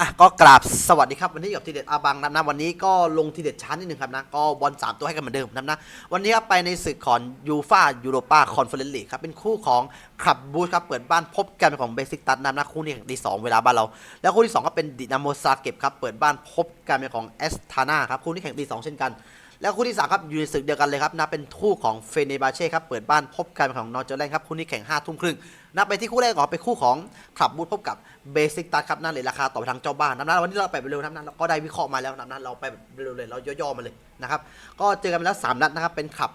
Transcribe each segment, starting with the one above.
อะก็กราบสวัสดีครับวันนี้กับทีเด็ดอาบังนะนะวันนี้ก็ลงทีเด็ดช้านิดนึงครับนะก็บอลสามตัวให้กันเหมือนเดิมนะนะวันนี้ไปในศึกของยูฟายูโรปาคอนเฟอเรนซ์ลีกครับเป็นคู่ของคลับบูธครับเปิดบ้านพบกันของเบสิกตัสนะนะคู่นี้ที่สองเวลาบ้านเรา แล้วคู่ที่สองก็เป็นดินาโมซาเก็บครับเปิดบ้านพบกันเป็นของเอสทาน่าครับคู่นี้แข่งตีสองเช่นกันแล้วคู่ที่สามครับอยู่ในศึกเดียวกันเลยครับนะเป็นคู่ของเฟเนบาเช่ครับเปิดบ้านพบกันเป็นของนอร์เจอร์แลนด์ครับคู่นี้แข่งห้าทุ่มครึ่ง นับไปที่คู่แรกก่อนเป็นคู่ของคลับบูธพบกับเบสิกตัสครับนั่นเลยราคาต่อไปทางเจ้าบ้านนะนะวันนี้เราไปเร็วนะนะเราก็ได้วิเคราะห์มาแล้วนะนะเราไปเร็วเลยเราย่อๆมาเลยนะครับก็เจอกันแล้วสามนัดนะครับเป็นคลับ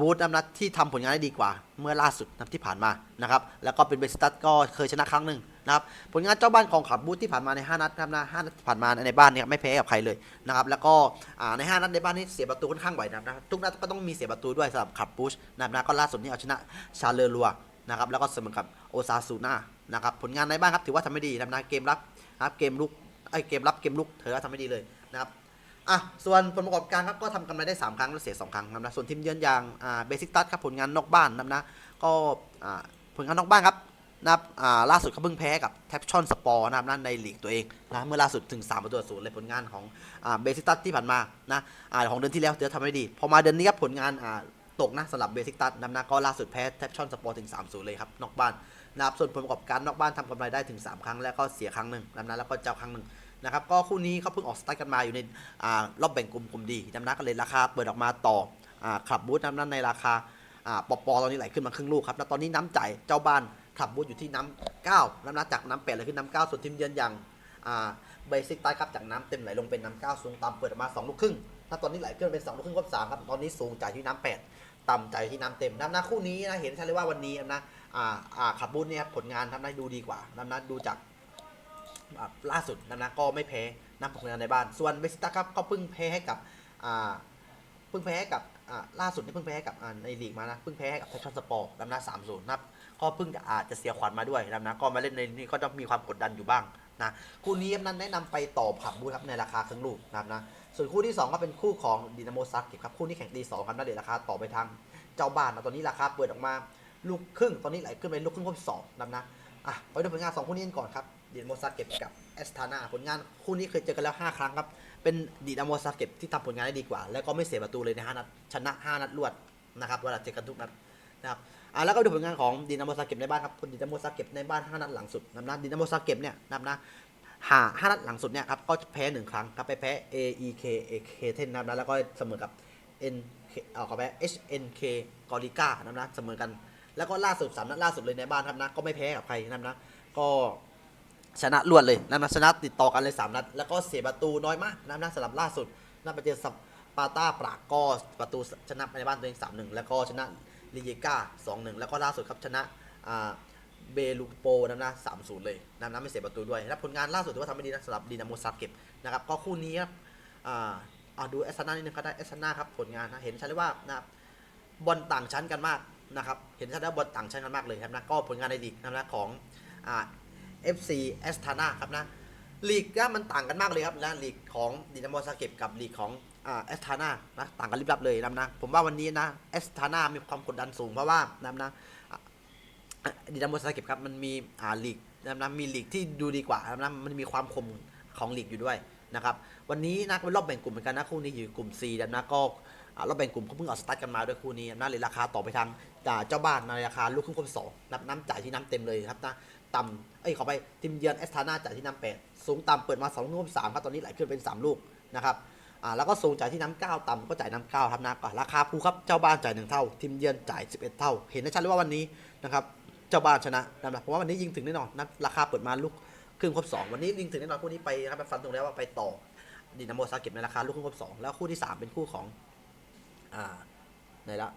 บูธนัดที่ทำผลงานได้ดีกว่า เมื่อล่าสุดนัดที่ผ่านมานะครับแล้วก็เป็นเบสิกตัสก็เคยชนะครั้งหนึ่งนะครับผลงานเจ้าบ้านของคลับบูธที่ผ่านมาในห้านัดนะครับนะห้านัดผ่านมาในบ้านเนี่ยไม่แพ้กับใครเลยนะครับแล้วก็ในห้านัดในบ้านนี่เสียประตูค่อนข้างบ่อยนะครับทุกนัดก็ต้องมีเสียประตูด้วยสำหรับคลับบูธนะครับก็ล่าสุดนี่เอาชนะชาเลอรัว นะครับแล้วก็เสมอกับโอซาซูน่านะครับผลงานในบ้านครับถือว่าทำไม่ดีนะครับนะเกมรับครับเกมลุกไอเกมรับเกมลุกเธอทำไม่ดีเลยนะครับอะส่วนผลประกอบการครับก็ทำกำไรได้ 3 ครั้งแล้วเสีย 2 ครั้งนะครับนะส่วนทีมเยือนอย่างอ่าเบสิกตัสครับผลงานนอกบ้านนะครับนะก็อ่าผลงานนอกบ้านครับนะครับอ่าล่าสุดเขาเพิ่งแพ้กับแทปชอนสปอร์นะครับนในลีกตัวเองนะเมื่อล่าสุดถึง3ประตูศูนย์เลยผลงานของอ่าเบสิกตัสที่ผ่านมานะอ่าของเดือนที่แล้วเดี๋ยวทำไม่ดี พอมาเดือนนี้ครับผลงานอ่า ตกนะสำหรับเบสิกตัสนะครับนะก็ล่าสุดแพ้แทปชอนสปอร์ถึง3-0 เลยครับ นอกบ้านนะครับส่วนผลประกอบการนอกบ้านทำกำไรได้ถึง 3 ครั้ง แล้วก็เสียครั้งหนึ่งนะครับนะแล้วก็เจ้าครั้งหนึ่งนะครับก็คู่นี้เขาเพิ่งออกสตาร์ทกันมาอยู่ในอารอบแบ่งกลุ่มกลุ่มดีจำนะก็เลยราคาเปิดออกมาต่ออาคลับบูธน้ำนั้นในราคาอ่าปอปอตอนนี้ไหลขึ้นมาครึ่งลูกครับแล้วตอนนี้น้ำจ่ายเจ้าบ้านคลับบูธอยู่ที่น้ำเก้าน้ำนะจากน้ำแปดเลยขึ้นน้ำเก้าส่วนทีมเยือนอย่างเบสิกใต้ครับจากน้ำเต็มไหลลงเป็นน้ำเก้าสูงต่ำเปิดออกมาสองลูกครึ่งถ้าตอนนี้ไหลขึ้นเป็นสองลูกครึ่งครบสามครับตอนนี้สูงจ่ายที่น้ำแปด ต่ำจ่ายที่น้ำเต็มน้ำนะคู่นี้นะเห็นชัดเลยว่าวันนี้นะอ่าอ่าขับบูธเนี่ยผลงานทำได้ดูดีกว่าน้ำนะดูจากล่าสุดนะนะก็ไม่แพ้นักผลงานในบ้าน ส่วนเบสตาครับก็เพิ่งแพ้ให้กับอ่าเพิ่งแพ้ให้กับอ่าล่าสุดนี่เพิ่งแพ้ให้กับในลีกมานะเพิ่งแพ้ให้กับไททันสปอร์ตนำหน้าสามศูนย์นะก็เพิ่งจะอาจจะเสียขวัญมาด้วยนะครับนะก็มาเล่นในนี้ก็ต้องมีความกดดันอยู่บ้างนะคู่นี้นั้นแนะนำไปต่อผับบูครับในราคาครึ่งลูกนะครับนะ ส่วนคู่ที่สองก็เป็นคู่ของดินาโมซักเก็บครับคู่นี้แข่งตีสองครับแล้วเดี๋ยวราคาต่อไปทางเจ้าบ้านนะตอนนี้ราคาเปิดออกมาลูกครึ่งตอนนี้ไหลขึ้นไปลูกครึ่งครบสองนะครับนะอะไปดูผลงานสองคู่นี้กันก่อนครับดีนาโมซาเก็บกับเอสทานาผลงานคู่นี้เคยเจอกันแล้ว 5 ครั้งครับเป็นดีนาโมซาเก็บที่ทำผลงานได้ดีกว่า แล้วก็ไม่เสียประตูเลยใน5นัดชนะ 5 นัดรวดนะครับเวลาเจอกันทุกนัดนะครับอะแล้วก็ดูผลงานของดีนาโมซาเก็บในบ้านครับดีนาโมซาเก็บในบ้าน5นัดหลังสุดนะนะดีนาโมซาเก็บเนี่ยนับนะ หาห้านัดหลังสุดเนี่ยครับก็แพ้หนึ่งครั้งครับไปแพ้ A E K A K เทนนะครับแล้วก็เสมอกับ N เอาขอไป H N K กอริก้านะครับนะเสมอกัน แล้วก็ล่าสุดสามนัดล่าสุดเลยในบ้านครับนะก็ไม่แพ้กับใครนะครับนะก็ชนะรวดเลยนะครับชนะติดต่อกันเลยสามนัดแล้วก็เสียประตูน้อยมากนะครับนะสำหรับล่าสุดน่าไปเจอสปาร์ตาปรากก็ประตูชนะในบ้านตัวเองสามหนึ่งแล้วก็ชนะลิเยกาสองหนึ่งแล้วก็ล่าสุดครับชนะอ่า เบลูโปนะครับนะสามศูนย์เลยนะครับนะไม่เสียประตูด้วยและผลงานล่าสุดถือว่าทำได้ดีนะสำหรับดีนาโมซาเก็บนะครับก็คู่นี้ครับอ่าดูเอสซาน่านิดนึงก็ได้เอสซาน่าครับผลงานนะเห็นชัดเลยว่านะครับบอลต่างชั้นกันมากนะครับเห็นชัดแล้วบอลต่างชั้นกันมากเลยครับนะก็ผลงานในลีกนะครับนะของอ่า FC เอสทานาครับนะลีกก็มันต่างกันมากเลยครับนะลีกของดินาโมซาเก็บกับลีกของอ่าเอสทานานะต่างกันลิบลับเลยนะครับนะผมว่าวันนี้นะเอสทานามีความกดดันสูงเพราะว่านะนะ ดินาโมซาเก็บครับมันมีอ่าลีกนะครับมีลีกที่ดูดีกว่านะครับมันมีความคมของลีกอยู่ด้วยนะครับวันนี้นะเป็นรอบแบ่งกลุ่มเหมือนกันนะคู่นี้อยู่กลุ่ม C นะครับก็รอบแบ่งกลุ่มเขาเพิ่งเอาสตาร์ทกันมาด้วยคู่นี้นะเลยราคาต่อไปทางอ่าเจ้าบ้านในราคาลูกครึ่งครบสองนับน้ำจ่ายที่น้ำเต็มเลยครับนะต่ำเอ้ยขอไปทีมเยือนเอสทานาจ่ายที่น้ำแปดสูงต่ำเปิดมาสองลูกครบสามครับตอนนี้ไหลขึ้นเป็นสามลูกนะครับอ่าแล้วก็สูงจ่ายที่น้ำเก้าต่ำก็จ่ายน้ำเก้าครับนะก็ราคาภูครับเจ้าบ้านจ่ายหนึ่งเท่าทีมเยือนจ่ายสิบเอ็ดเท่า เห็นได้ชัดเลยว่าวันนี้นะครับ เจ้าบ้านชนะนะครับเพราะว่าวันนี้ยิงถึงแน่นอนนะราคาเปิดมาลูกครึ่งครบสองวันนี้ยิงถึงแน่นอนคู่นี้ไปครับฟันตรงแล้วว่าไปต่อดินาโมซาเก็บในราคาลูกครึ่งครบสองแล้วคู่ที่สามเป็นคู่ของอ่าไหนละ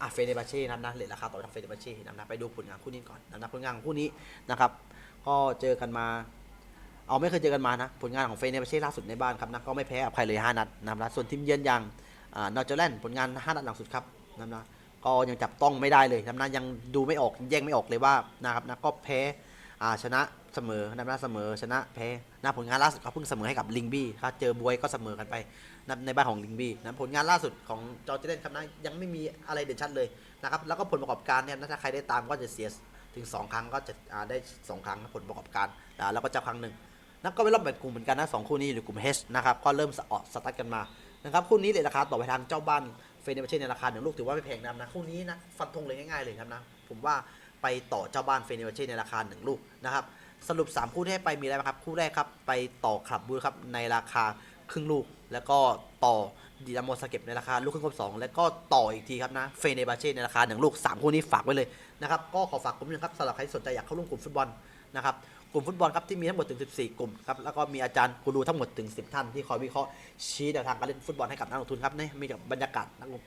อะเฟเนบาเช่นะนะเลทราคาต่อไปทางเฟเนบาเช่นะนะไปดูผลงานคู่นี้ก่อนนะครับผลงานของคู่นี้นะครับก็เจอกันมา เอาไม่เคยเจอกันมานะ ผลงานของเฟเนบาเช่ล่าสุดในบ้านครับนะก็ไม่แพ้กับใครเลย 5 นัดนะครับนะส่วนทีมเยือนอย่างอ่านอร์เจอร์แลนด์ผลงาน 5 นัดหลังสุดครับนะครับนะ ก็ยังจับต้องไม่ได้เลยนะครับนะยังดูไม่ออกแยกไม่ออกเลยว่านะครับนะก็แพ้ชนะเสมอนะครับนะเสมอชนะแพ้นะผลงานล่าสุดเขาเพิ่งเสมอให้กับลิงบี้ครับเจอบวยก็เสมอกันไปนะในบ้านของลิงบี้นะผลงานล่าสุดของจอร์เจเดนครับนะยังไม่มีอะไรเด่นชัดเลยนะครับแล้วก็ผลประกอบการเนี่ยนะถ้าใครได้ตามก็จะเสียถึง 2 ครั้งก็จะได้ 2 ครั้งผลประกอบการแล้วก็จะครั้งหนึ่งนักก็ไปรอบแบ่งกลุ่มเหมือนกันนะสองคู่นี้อยู่ในกลุ่ม H นะครับก็เริ่มสออกสตาร์ทกันมานะครับคู่นี้เลยราคาต่อไปทางเจ้าบ้าน เฟเนเบเช่ในราคาหนึ่งลูกถือว่าไม่แพงนะครับนะคู่นี้นะฟันธงเลยง่ายๆเลยครับนะผมว่าไปต่อเจ้าบ้านเฟเนเบเช่ในราคาหนึ่งลูกนะครับสรุป 3 คู่ที่ให้ไปมีอะไรบ้างครับ คู่แรกครับไปต่อคลับบูครับในราคาครึ่งลูก แล้วก็ต่อดีนาโมสเก็ตในราคาลูกครึ่งครบสองแล้วก็ต่ออีกทีครับนะเฟเนเบเช่ในราคาหนึ่งลูกสามคู่นี้ฝากไว้เลยนะครับก็ขอฝากกลุ่มหนึงครับสำหรับใครที่สนใจอยากเข้าร่วมกลุ่มฟุตบอลนะครับ กลุ่มฟุตบอลครับที่มีทั้งหมดถึง 14 กลุ่มครับแล้วก็มีอาจารย์กูรูทั้งหมดถึง 10 ท่านที่คอยวิเคราะห์ชี้แนวทางการเล่นฟุตบอลให้กับนักลงทุนครับนี่มีกับบรรยากาศนักลง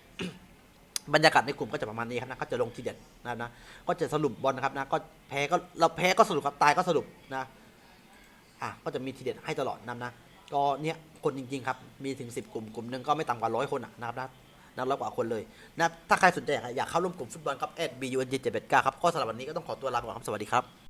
บรรยากาศในกลุ่มก็จะประมาณนี้ครับนะก็จะลงทีเด็ดนะนะก็จะสรุปบอลนะครับนะก็แพ้ก็เราแพ้ก็สรุปครับตายก็สรุปนะอะก็จะมีทีเด็ดให้ตลอดนะนะก็เนี่ยคนจริงๆครับมีถึง 10 กลุ่มกลุ่มหนึ่งก็ไม่ต่ำกว่าร้อยคนนะครับนะนับร้อยกว่าคนเลยนะถ้าใครสนใจอยากเข้าร่วมกลุ่มฟุตบอลครับ b u n g 7 8 9ครับก็สำหรับวันนี้ก็ต้องขอตัวลาไปก่อนครับสวัสดีครับ